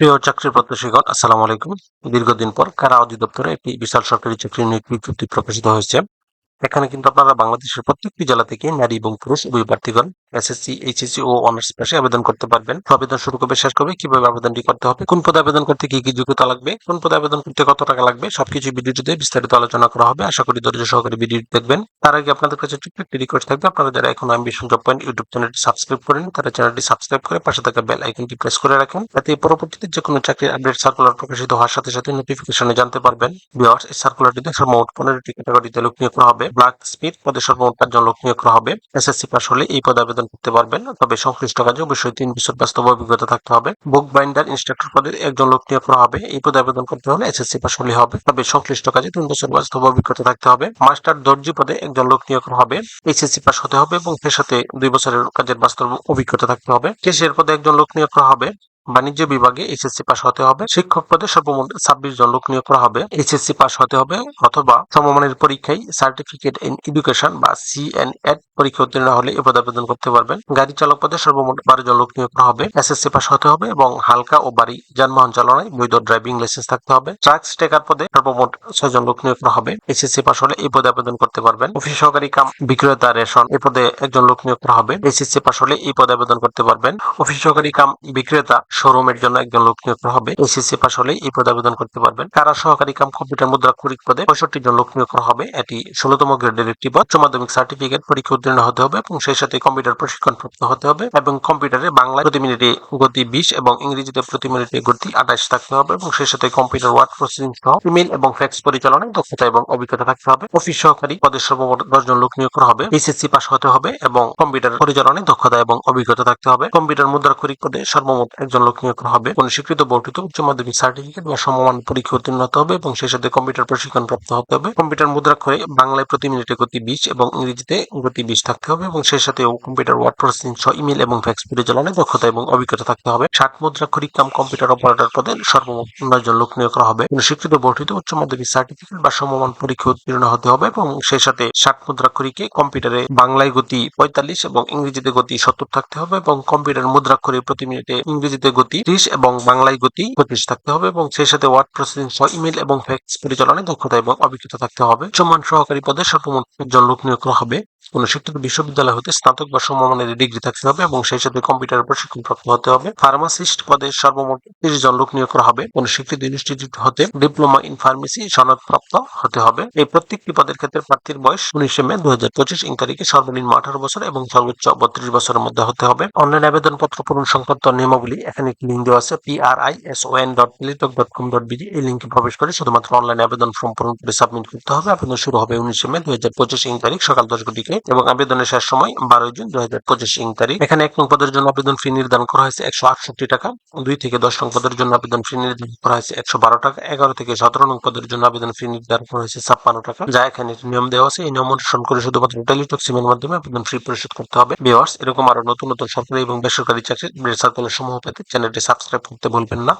প্রিয় চাকরি প্রত্যাশীগণ, আসসালামু আলাইকুম। দীর্ঘদিন পর কারা অধিদপ্তরে একটি বিশাল সরকারি চাকরি নিয়োগ বিজ্ঞপ্তি প্রকাশিত হয়েছে, এখানে কিন্তু আপনারা বাংলাদেশের প্রত্যেকটি জেলা থেকে নারী এবং পুরুষ উভয় প্রার্থীগণ এসএসসি, এইচএসসি ও অনার্স পাশে আবেদন করতে পারবেন। আবেদন শুরু করবে শেষ করবে কীভাবে আবেদনটি করতে হবে, কোন পদে আবেদন করতে কি কি যোগ্যতা লাগবে, কোন পদে আবেদন করতে কত টাকা লাগবে, সবকিছু ভিডিওটিতে বিস্তারিত আলোচনা করা হবে। আশা করি ধৈর্য সহকারে ভিডিওটি দেখবেন। তার আগে আপনাদের কাছে ছোট্ট একটি রিকোয়েস্ট থাকবে। আপনারা যারা এখন অ্যাম্বিশন জব পয়েন্ট ইউটিউব চ্যানেলটি সাবস্ক্রাইব করেন, তারা চ্যানেলটি সাবস্ক্রাইব করে পাশে থাকা বেল আইকনটি প্রেস করে রাখেন। যাতে পরবর্তীতে যে কোনো চাকরির আপডেট সার্কুলার প্রকাশিত হওয়ার সাথে সাথে নোটিফিকেশনে জানতে পারবেন। ভিউয়ার্স এই সার্কুলারটিতে সর্বমোট পনেরোটি ক্যাটাগরিতে লোক নিয়োগ করা হবে। ব্ল্যাক স্পিড পদে সর্বমোট পাঁচজন লোক নিয়োগ করা হবে। এসএসসি পাস হলে এই পদে আবেদন করতে পারবেন, তবে সংশ্লিষ্ট কাজে অবশ্যই তিন বছর বাস্তব অভিজ্ঞতা থাকতে হবে। বুক বাইন্ডার ইনস্ট্রাক্টর পদে একজন লোক নিয়োগ করা হবে। এই পদে আবেদন করতে হলে এসএসসি পাস হলে হবে। তবে সংশ্লিষ্ট কাজে তিন বছর বাস্তব অভিজ্ঞতা থাকতে হবে। মাস্টার দর্জি পদে একজন লোক নিয়োগ করা হবে। এইচএসসি পাস হতে হবে এবং এর সাথে দুই বছরের কাজের বাস্তব অভিজ্ঞতা থাকতে হবে। কেশিয়ার পদে একজন লোক নিয়োগ করা হবে। বাণিজ্য বিভাগে এইচএসসি পাস হতে হবে। শিক্ষক পদে সর্বমোট ছাব্বিশ জন লোক নিয়োগ করা হবে। এইচএসসি পাস হতে হবে অথবা সমমানের পরীক্ষায় সার্টিফিকেট ইন এডুকেশন বা সিএনএড পরীক্ষা উত্তীর্ণ হলে এ পদে আবেদন করতে পারবেন। গাড়ি চালক পদে সর্বমোট বারো জন লোক নিয়োগ করা হবে। এসএসসি পাস হতে হবে এবং হালকা ও বাড়ি যানবাহন চালনায় বৈধ ড্রাইভিং লাইসেন্স থাকতে হবে। ট্রাক স্টেকার পদে সর্বমোট ছয় জন লোক নিয়োগ করা হবে। এসএসসি পাস হলে এই পদে আবেদন করতে পারবেন। অফিস সহকারী কাম বিক্রেতা রেশন এ পদে একজন লোক নিয়োগ করা হবে। এসএসসি পাস হলে এই পদে আবেদন করতে পারবেন। অফিস সহকারী কাম বিক্রেতা শোরুমের জন্য একজন লোক নিয়োগ করা হবে। এসএসসি পাস হলে এই পদে আবেদন করতে পারবেন। কারা সহকারী কাম কম্পিউটার মুদ্রা কুরিক পদে পঁয়ষট্টি জন লোক নিয়োগ করা হবে, এটি ষোলতম গ্রেডের একটি পদ। উচ্চ মাধ্যমিক সার্টিফিকেট পরীক্ষা উত্তীর্ণ হতে হবে এবং সেই সাথে কম্পিউটার প্রশিক্ষণ প্রাপ্ত হতে হবে এবং কম্পিউটারে বাংলায় প্রতি মিনিটে গতি বিশ এবং ইংরেজিতে প্রতি মিনিটে গতি আঠাশ থাকতে হবে এবং সেই সাথে কম্পিউটার ওয়ার্ড প্রসেসিং সহ ইমেল এবং ফ্যাক্স পরিচালনায় দক্ষতা এবং অভিজ্ঞতা থাকতে হবে। অফিস সহকারী পদের সর্বমোট দশ জন লোক নিয়োগ করা হবে এইচএসসি পাস হতে হবে এবং কম্পিউটার পরিচালনায় দক্ষতা এবং অভিজ্ঞতা থাকতে হবে। কম্পিউটার মুদ্রা খরিক পদে সর্বমোট একজন লোক নিয়োগ করা হবে কোন স্বীকৃত বর্ধিত উচ্চ মাধ্যমিক সার্টিফিকেট বা সমমান পরীক্ষা উত্তীর্ণ হতে হবে এবং সেই সাথে কম্পিউটার প্রশিক্ষণ প্রাপ্ত হতে হবে। কম্পিউটার মুদ্রাক্ষরে বাংলায় প্রতি মিনিটে গতি বিশ এবং ইংরেজিতে গতি বিশ থাকতে হবে এবং সেই সাথে কম্পিউটার ওয়ার্ড প্রসেসিং সহ ইমেল এবং ফ্যাক্স পরিচালনায় দক্ষতা এবং অভিজ্ঞতা থাকতে হবে। ষাট মুদ্রাক্ষরিক কাম কম্পিউটার অপারেটর পদে সর্বমোট নয় জন লোক নিয়োগ করা হবে। কোনো স্বীকৃত বর্ধিত উচ্চ মাধ্যমিক সার্টিফিকেট বা সমমান পরীক্ষা উত্তীর্ণ হতে হবে এবং সেই সাথে ষাট মুদ্রাক্ষরিকে কম্পিউটারে বাংলায় গতি পঁয়তাল্লিশ এবং ইংরেজিতে গতি সত্তর থাকতে হবে এবং কম্পিউটার মুদ্রাক্ষরে প্রতি মিনিটে ইংরেজিতে গতি, ত্রিশ এবং বাংলায় গতি পঁচিশ থাকতে হবে এবং সেই সাথে ওয়ার্ড প্রসেসিং সহ ইমেল এবং ফ্যাক্স পরিচালনায় দক্ষতা এবং অভিজ্ঞতা থাকতে হবে। সমান সহকারী পদে সর্বমোট একজন লোক নিয়োগ করা হবে। কোন বিশ্ববিদ্যালয় হতে স্নাতক বা সমমানের ডিগ্রি থাকতে হবে এবং সেই সাথে কম্পিউটার প্রশিক্ষণ প্রাপ্ত হতে হবে। ফার্মাসিস্ট পদে সর্বমোট তিরিশ জন লোক নিয়োগ করা হবে। ইনস্টিটিউট হতে ডিপ্লোমা ইন ফার্মেসি হতে হবে। এই প্রত্যেকটি পদের ক্ষেত্রে প্রার্থীর বয়স উনিশে মে দুই হাজার পঁচিশ ইং তারিখে সর্বনিম্ন আঠারো বছর এবং সর্বোচ্চ বত্রিশ বছরের মধ্যে হতে হবে। অনলাইন আবেদন পত্র পূরণ সংক্রান্ত নিয়মাবলী এখানে একটি লিঙ্ক দেওয়া আছে P R I S O N dot dot com dot BD এই লিঙ্কে প্রবেশ করে শুধুমাত্র অনলাইন আবেদন ফর্ম পূরণ করে সাবমিট করতে হবে। আবেদন শুরু হবে উনিশে মে দুই হাজার পঁচিশ ইং তারিখ সকাল দশ ঘটিকে। এবং আবেদনের শেষ সময় বারোই জুন দুই হাজার পঁচিশ ইং তারিখ। এখানে এক নং পদের জন্য আবেদন ফি নির্ধারণ করা হয়েছে একশো আটষট্টি টাকা। দুই থেকে দশ নং পদের জন্য আবেদন ফি নির্ধারণ করা হয়েছে একশো বারো টাকা। এগারো থেকে সতেরো নং পদের জন্য আবেদন ফি নির্ধারণ করা হয়েছে ছাপ্পান্ন টাকা। যা এখানে নিয়ম দেওয়া আছে। এই নিয়ম অনুসরণ করে শুধুমাত্র টেলিটক সিমের মাধ্যমে আবেদন ফি পরিশোধ করতে হবে। বিওয়ার্স এরকম আরও নতুন নতুন সরকারি এবং বেসরকারি চাকরির সার্কুলার সমূহ পেতে চ্যানেলটি সাবস্ক্রাইব করতে ভুলবেন না।